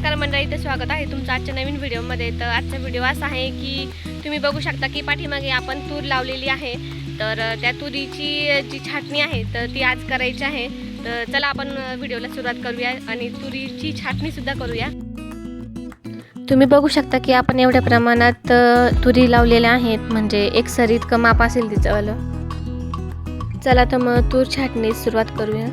नमस्कार मंडळी तर स्वागत आहे तुमचं आजच्या नवीन व्हिडिओमध्ये. तर आजचा व्हिडिओ असा आहे की तुम्ही बघू शकता की पाठीमागे आपण तूर लावलेली आहे. तर त्या तुरीची जी छाटणी आहे तर ती आज करायची आहे. तर चला आपण व्हिडिओला सुरुवात करूया आणि तुरीची छाटणीसुद्धा करूया. तुम्ही बघू शकता की आपण एवढ्या प्रमाणात तुरी लावलेल्या आहेत. म्हणजे एक सरीत इतकं माप असेल तिचंवालं चला तर मग तूर छाटणी सुरुवात करूया.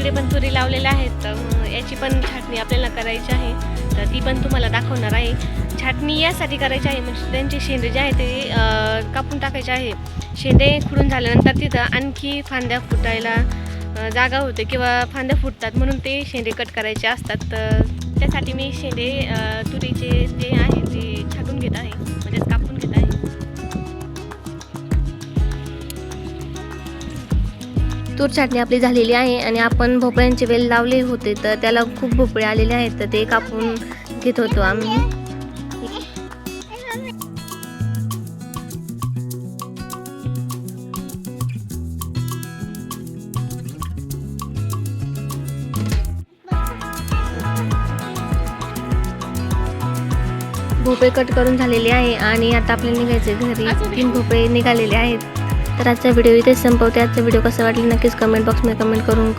इकडे पण तुरी लावलेल्या आहेत तर याची पण छाटणी आपल्याला करायची आहे. तर ती पण तुम्हाला दाखवणार आहे. छाटणी यासाठी करायची आहे म्हणजे त्यांचे शेंडे जे आहे ते कापून टाकायचे आहे. शेंडे खुडून झाल्यानंतर तिथं आणखी फांद्या फुटायला जागा होते किंवा फांद्या फुटतात म्हणून ते शेंडे कट करायचे असतात. तर त्यासाठी मी शेंडे तुरीचे जे आहे ते छाटून घेत आहे. म्हणजेच कापून तूर छाटणी आपली झालेली आहे आणि आपण भोपळ्यांचे वेल लावले होते तर त्याला खूप भोपळे आलेले आहेत तर ते कापून घेत होतो आम्ही. भोपळे कट करून झालेले आहे आणि आता आपल्याला निघायचे घरी. तीन भोपळे निघालेले आहेत. तर आजचा व्हिडिओ इथेच संपवते. आजचा व्हिडिओ कसा वाटला नक्कीच कमेंट बॉक्समध्ये कमेंट करून